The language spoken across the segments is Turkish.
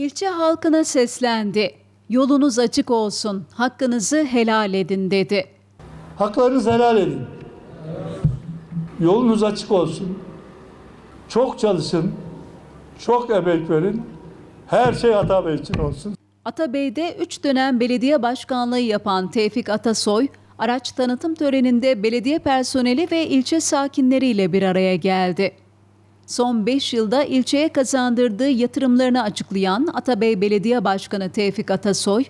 İlçe halkına seslendi. Yolunuz açık olsun, hakkınızı helal edin dedi. Haklarınızı helal edin. Yolunuz açık olsun. Çok çalışın. Çok emek verin. Her şey Atabey için olsun. Atabey'de 3 dönem belediye başkanlığı yapan Tevfik Atasoy, araç tanıtım töreninde belediye personeli ve ilçe sakinleriyle bir araya geldi. Son 5 yılda ilçeye kazandırdığı yatırımlarını açıklayan Atabey Belediye Başkanı Tevfik Atasoy,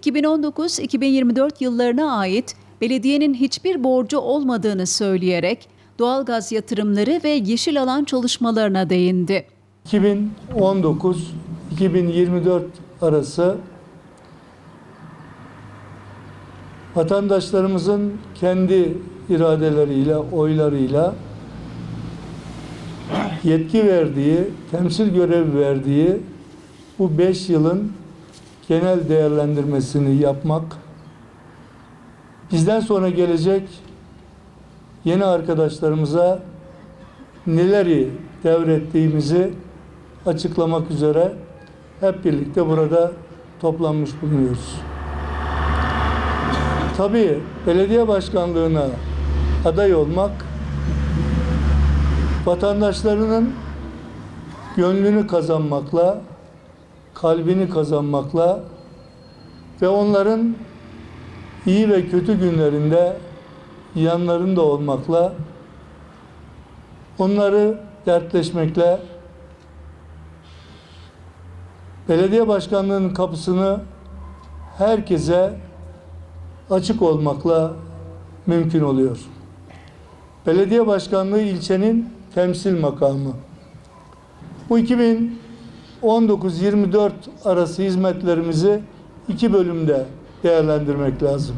2019-2024 yıllarına ait belediyenin hiçbir borcu olmadığını söyleyerek doğalgaz yatırımları ve yeşil alan çalışmalarına değindi. 2019-2024 arası vatandaşlarımızın kendi iradeleriyle, oylarıyla yetki verdiği, temsil görevi verdiği bu beş yılın genel değerlendirmesini yapmak, bizden sonra gelecek yeni arkadaşlarımıza neleri devrettiğimizi açıklamak üzere hep birlikte burada toplanmış bulunuyoruz. Tabii belediye başkanlığına aday olmak vatandaşlarının gönlünü kazanmakla, kalbini kazanmakla ve onların iyi ve kötü günlerinde yanlarında olmakla, onları dertleşmekle, belediye başkanlığının kapısını herkese açık olmakla mümkün oluyor. Belediye başkanlığı ilçenin temsil makamı. Bu 2019-24 arası hizmetlerimizi iki bölümde değerlendirmek lazım.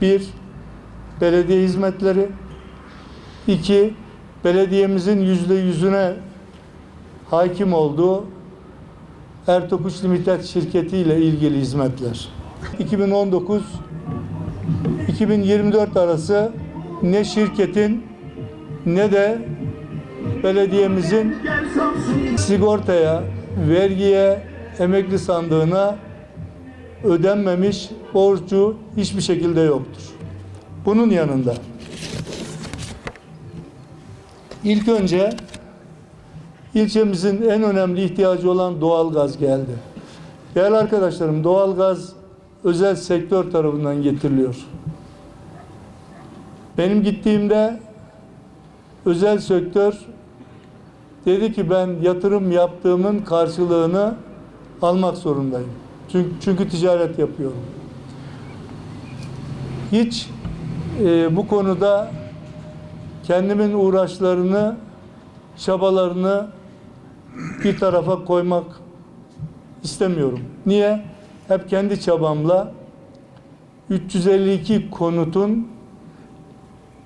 Bir, belediye hizmetleri. iki belediyemizin yüzde yüzüne hakim olduğu Ertokuş Limited şirketi ile ilgili hizmetler. 2019-2024 arası ne şirketin ne de belediyemizin sigortaya, vergiye, emekli sandığına ödenmemiş borcu hiçbir şekilde yoktur. Bunun yanında ilk önce ilçemizin en önemli ihtiyacı olan doğalgaz geldi. Değerli arkadaşlarım doğalgaz özel sektör tarafından getiriliyor. Benim gittiğimde özel sektör dedi ki ben yatırım yaptığımın karşılığını almak zorundayım. Çünkü, çünkü ticaret yapıyorum. Hiç e, bu konuda kendimin uğraşlarını, çabalarını bir tarafa koymak istemiyorum. Niye? Hep kendi çabamla 352 konutun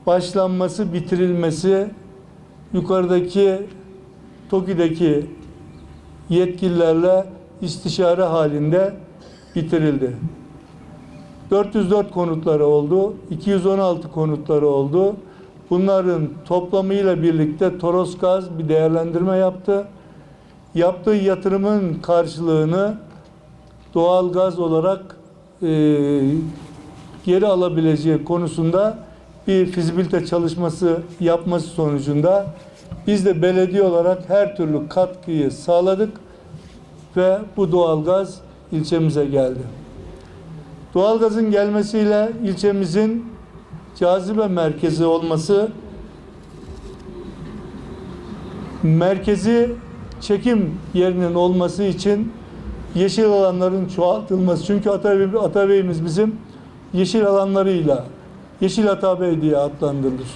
başlanması, bitirilmesi yukarıdaki TOKİ'deki yetkililerle istişare halinde bitirildi. 404 konutları oldu, 216 konutları oldu. Bunların toplamıyla birlikte Toros Gaz bir değerlendirme yaptı. Yaptığı yatırımın karşılığını doğal gaz olarak e, geri alabileceği konusunda bir fizibilite çalışması yapması sonucunda biz de belediye olarak her türlü katkıyı sağladık ve bu doğalgaz ilçemize geldi. Doğalgazın gelmesiyle ilçemizin cazibe merkezi olması merkezi çekim yerinin olması için yeşil alanların çoğaltılması. Çünkü Atabey, Atabey'imiz bizim yeşil alanlarıyla Yeşil Atabey diye adlandırılır.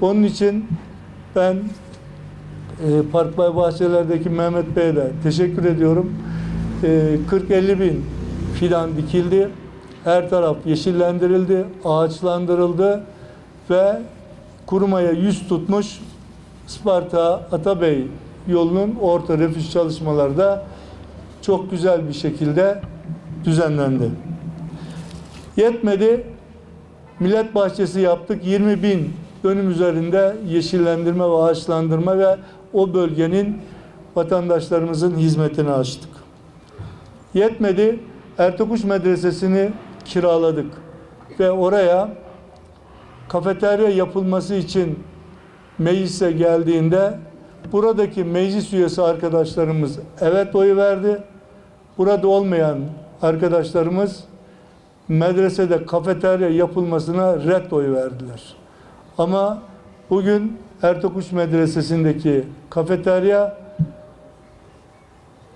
Onun için ben Park Bay Bahçeler'deki Mehmet Bey'e de teşekkür ediyorum. E, 40-50 bin fidan dikildi. Her taraf yeşillendirildi, ağaçlandırıldı ve kurumaya yüz tutmuş Isparta Atabey yolunun orta refüj çalışmaları da çok güzel bir şekilde düzenlendi. Yetmedi. Millet bahçesi yaptık. 20 bin dönüm üzerinde yeşillendirme ve ağaçlandırma ve o bölgenin vatandaşlarımızın hizmetini açtık. Yetmedi. Ertokuş Medresesi'ni kiraladık ve oraya kafeterya yapılması için meclise geldiğinde buradaki meclis üyesi arkadaşlarımız evet oyu verdi. Burada olmayan arkadaşlarımız medresede kafeterya yapılmasına red oy verdiler. Ama bugün Ertokuş Medresesi'ndeki kafeterya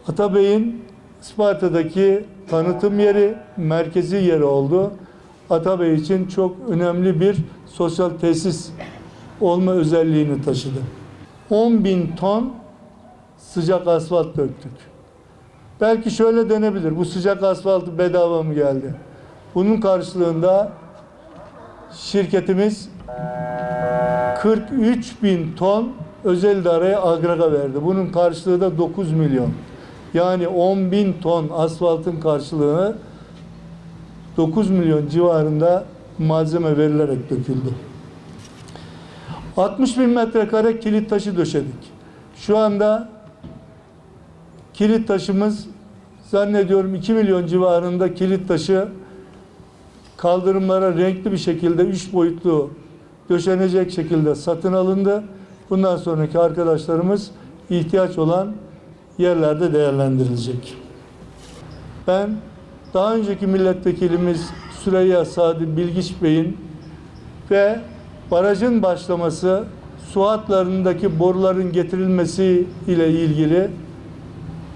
Atabey'in Isparta'daki tanıtım yeri, merkezi yeri oldu. Atabey için çok önemli bir sosyal tesis olma özelliğini taşıdı. 10 bin ton sıcak asfalt döktük. Belki şöyle denebilir, bu sıcak asfaltı bedava mı geldi? Bunun karşılığında şirketimiz 43 bin ton özel idareye agrega verdi. Bunun karşılığı da 9 milyon. Yani 10 bin ton asfaltın karşılığını 9 milyon civarında malzeme verilerek döküldü. 60 bin metrekare kilit taşı döşedik. Şu anda kilit taşımız zannediyorum 2 milyon civarında kilit taşı kaldırımlara renkli bir şekilde 3 boyutlu döşenecek şekilde satın alındı. Bundan sonraki arkadaşlarımız ihtiyaç olan yerlerde değerlendirilecek. Ben daha önceki milletvekilimiz Süreyya Sadi Bilgiç Bey'in ve barajın başlaması, su hatlarındaki boruların getirilmesi ile ilgili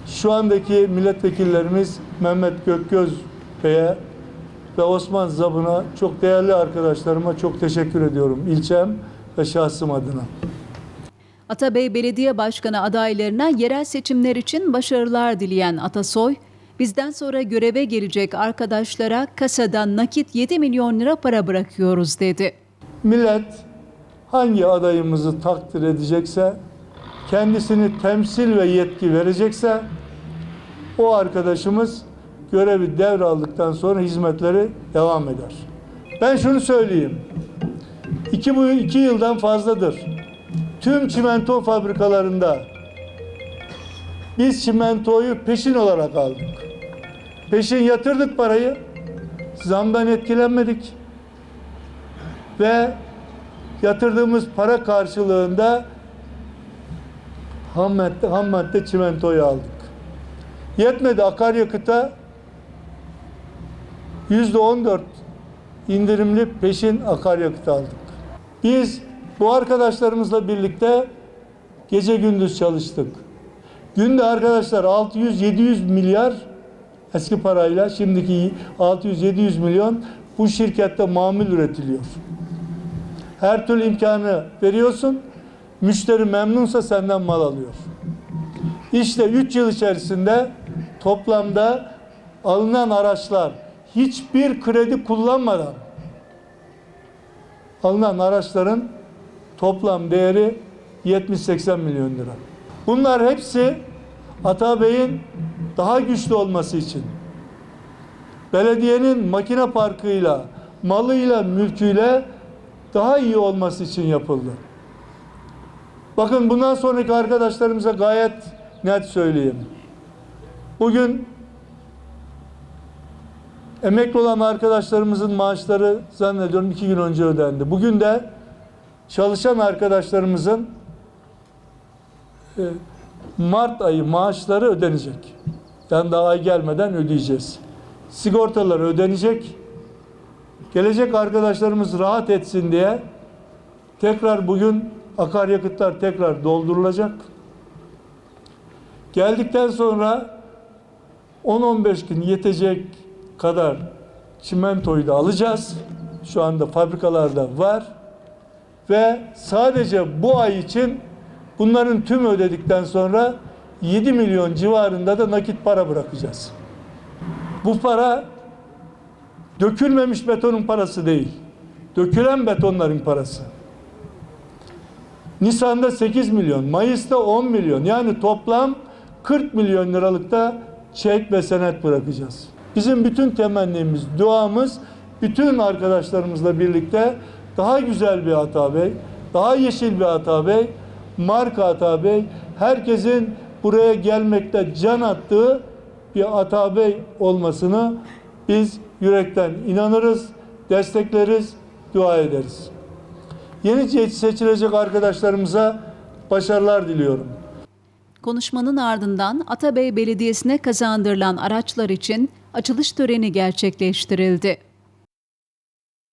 şu andaki milletvekillerimiz Mehmet Gökgöz Bey'e ve Osman Zabun'a çok değerli arkadaşlarıma çok teşekkür ediyorum ilçem ve şahsım adına. Atabey Belediye Başkanı adaylarına yerel seçimler için başarılar dileyen Atasoy, bizden sonra göreve gelecek arkadaşlara kasadan nakit 7 milyon lira para bırakıyoruz dedi. Millet hangi adayımızı takdir edecekse, kendisini temsil ve yetki verecekse o arkadaşımız görevi devraldıktan sonra hizmetleri devam eder. Ben şunu söyleyeyim. İki, bu iki yıldan fazladır. Tüm çimento fabrikalarında biz çimentoyu peşin olarak aldık. Peşin yatırdık parayı. Zamdan etkilenmedik ve yatırdığımız para karşılığında ham madde, ham madde çimentoyu aldık. Yetmedi akaryakıta yüzde on dört indirimli peşin akaryakıt aldık. Biz bu arkadaşlarımızla birlikte gece gündüz çalıştık. Günde arkadaşlar 600-700 milyar eski parayla şimdiki 600-700 milyon bu şirkette mamul üretiliyor. Her türlü imkanı veriyorsun. Müşteri memnunsa senden mal alıyor. İşte 3 yıl içerisinde toplamda alınan araçlar hiçbir kredi kullanmadan alınan araçların toplam değeri 70-80 milyon lira. Bunlar hepsi Atabey'in daha güçlü olması için belediyenin makine parkıyla, malıyla, mülküyle daha iyi olması için yapıldı. Bakın bundan sonraki arkadaşlarımıza gayet net söyleyeyim. Bugün emekli olan arkadaşlarımızın maaşları zannediyorum iki gün önce ödendi. Bugün de çalışan arkadaşlarımızın e, Mart ayı maaşları ödenecek. Yani daha ay gelmeden ödeyeceğiz. Sigortalar ödenecek. Gelecek arkadaşlarımız rahat etsin diye tekrar bugün akaryakıtlar tekrar doldurulacak. Geldikten sonra 10-15 gün yetecek kadar çimentoyu da alacağız. Şu anda fabrikalarda var. Ve sadece bu ay için bunların tümü ödedikten sonra 7 milyon civarında da nakit para bırakacağız. Bu para dökülmemiş betonun parası değil. Dökülen betonların parası. Nisan'da 8 milyon, Mayıs'ta 10 milyon. Yani toplam 40 milyon liralıkta çek ve senet bırakacağız. Bizim bütün temennimiz, duamız bütün arkadaşlarımızla birlikte daha güzel bir Atabey, daha yeşil bir Atabey, marka Atabey, herkesin buraya gelmekte can attığı bir Atabey olmasını biz yürekten inanırız, destekleriz, dua ederiz. Yeni seçilecek arkadaşlarımıza başarılar diliyorum. Konuşmanın ardından Atabey Belediyesi'ne kazandırılan araçlar için açılış töreni gerçekleştirildi.